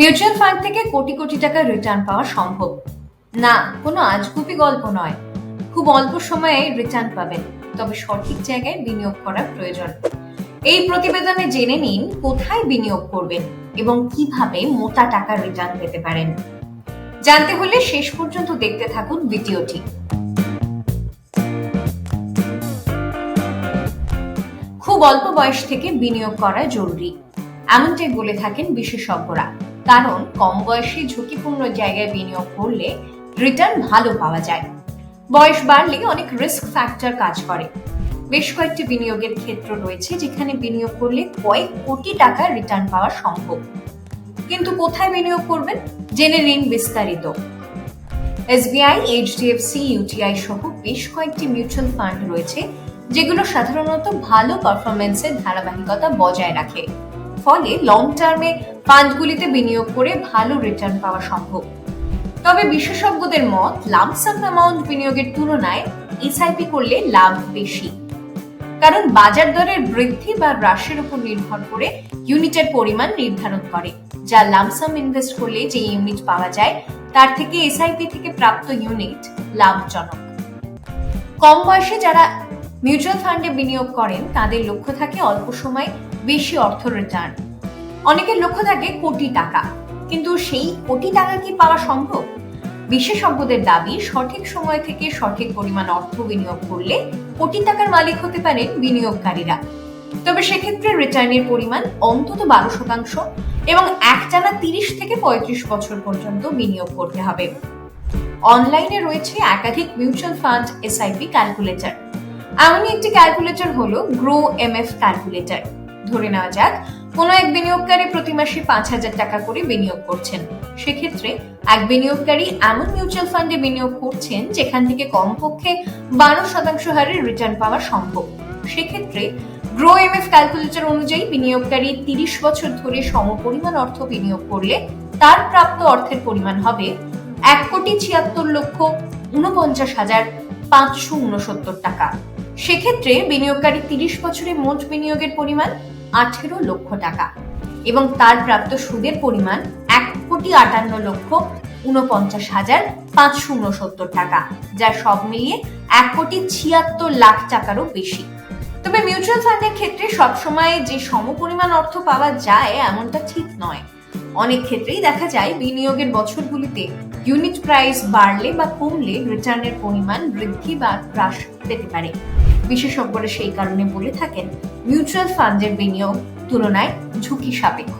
Mutual fund থেকে কোটি কোটি টাকা return পাওয়া সম্ভব। না, কোনো আজগুবি গল্প নয়। খুব অল্প সময়ে রিটার্ন পাবেন, তবে সঠিক জায়গায় বিনিয়োগ করার প্রয়োজন। এই প্রতিবেদনে জেনে নিন কোথায় বিনিয়োগ করবেন এবং কীভাবে মোটা টাকা রিটার্ন পেতে পারেন। জানতে হলে শেষ পর্যন্ত দেখতে থাকুন ভিডিওটি। খুব অল্প বয়স থেকে বিনিয়োগ করা জরুরি, এমনটাই বলে থাকেন বিশেষজ্ঞরা। কারণ কম বয়সে ঝুঁকিপূর্ণ জায়গায় বিনিয়োগ করলে রিটার্ন ভালো পাওয়া যায়। বয়স বাড়লে অনেক রিস্ক ফ্যাক্টর কাজ করে। বেশ কয়েকটি বিনিয়োগের ক্ষেত্র রয়েছে যেখানে বিনিয়োগ করলে কয়েক কোটি টাকা রিটার্ন পাওয়া সম্ভব। কিন্তু কোথায় বিনিয়োগ করবেন? জেনে নিন বিস্তারিত। এসবিআই এইচডিএফসি ইউটিআই সহ বেশ কয়েকটি মিউচুয়াল ফান্ড রয়েছে যেগুলো সাধারণত ভালো পারফরমেন্সের ধারাবাহিকতা বজায় রাখে। ফলে লং টার্মে ফান্ডগুলিতে বিনিয়োগ করে ভালো রিটার্ন পাওয়া সম্ভব। তবে বিশেষজ্ঞদের মত লামসাম অ্যামাউন্ট বিনিয়োগের তুলনায় এসআইপি করলে লাভ বেশি। কারণ বাজার দরের বৃদ্ধি বা হ্রাসের উপর নির্ভর করে ইউনিটের পরিমাণ নির্ধারণ করে, যা লামসাম ইনভেস্ট করলে যে ইউনিট পাওয়া যায়, তার থেকে এসআইপি থেকে প্রাপ্ত ইউনিট লাভজনক। কম বয়সে যারা মিউচুয়াল ফান্ডে বিনিয়োগ করেন, তাদের লক্ষ্য থাকে অল্প সময়ে বেশি অর্থ রিটার্ন অনেকের লক্ষ্য থাকে কোটি টাকা। কিন্তু সেই কোটি টাকা কি পাওয়া সম্ভব? বিশেষজ্ঞদের দাবি, সঠিক সময় থেকে সঠিক পরিমাণ অর্থ বিনিয়োগ করলে কোটি টাকার মালিক হতে পারেন বিনিয়োগকারীরা। তবে সেক্ষেত্রে রিটার্নের পরিমাণ অন্তত বারো শতাংশ এবং একটানা তিরিশ থেকে পঁয়ত্রিশ বছর পর্যন্ত বিনিয়োগ করতে হবে। অনলাইনে রয়েছে একাধিক মিউচুয়াল ফান্ড এসআইপি ক্যালকুলেটর এমনই একটি ক্যালকুলেটর হলো গ্রো এমএফ ক্যালকুলেটর ধরে নেওয়া যাক, কোনো এক বিনিয়োগকারী প্রতি মাসে পাঁচ হাজার টাকা করে বিনিয়োগ করছেন। সেক্ষেত্রে এক বিনিয়োগকারী এমন মিউচুয়াল ফান্ডে বিনিয়োগ করছেন যেখান থেকে কমপক্ষে বারো শতাংশ হারে রিটার্ন পাওয়া সম্ভব। সেক্ষেত্রে গ্রো এম এফ ক্যালকুলেটর অনুযায়ী বিনিয়োগকারী তিরিশ বছর ধরে সমপরিমাণ অর্থ বিনিয়োগ করলে তার প্রাপ্ত অর্থের পরিমাণ হবে এক কোটি ছিয়াত্তর লক্ষ উনপঞ্চাশ হাজার পাঁচশো উনসত্তর টাকা। সেক্ষেত্রে বিনিয়োগকারী তিরিশ বছরে মোট বিনিয়োগের পরিমাণ আঠেরো লক্ষ টাকা এবং তার প্রাপ্ত সুদের পরিমাণ এক কোটি আটান্ন লক্ষ উনপঞ্চাশ হাজার পাঁচশো উনসত্তর টাকা, যা সব মিলিয়ে এক কোটি ছিয়াত্তর লাখ টাকারও বেশি। তবে মিউচুয়াল ফান্ডের ক্ষেত্রে সবসময় যে সমপরিমাণ অর্থ পাওয়া যায় এমনটা ঠিক নয়। অনেক ক্ষেত্রেই দেখা যায় বিনিয়োগের বছরগুলিতে ইউনিট প্রাইস বাড়লে বা কমলে রিটার্নের পরিমাণ বৃদ্ধি বা হ্রাস পেতে পারে। বিশেষজ্ঞরা সেই কারণে বলে থাকেন মিউচুয়াল ফান্ডের বিনিয়োগ তুলনায় ঝুঁকি সাপেক্ষ।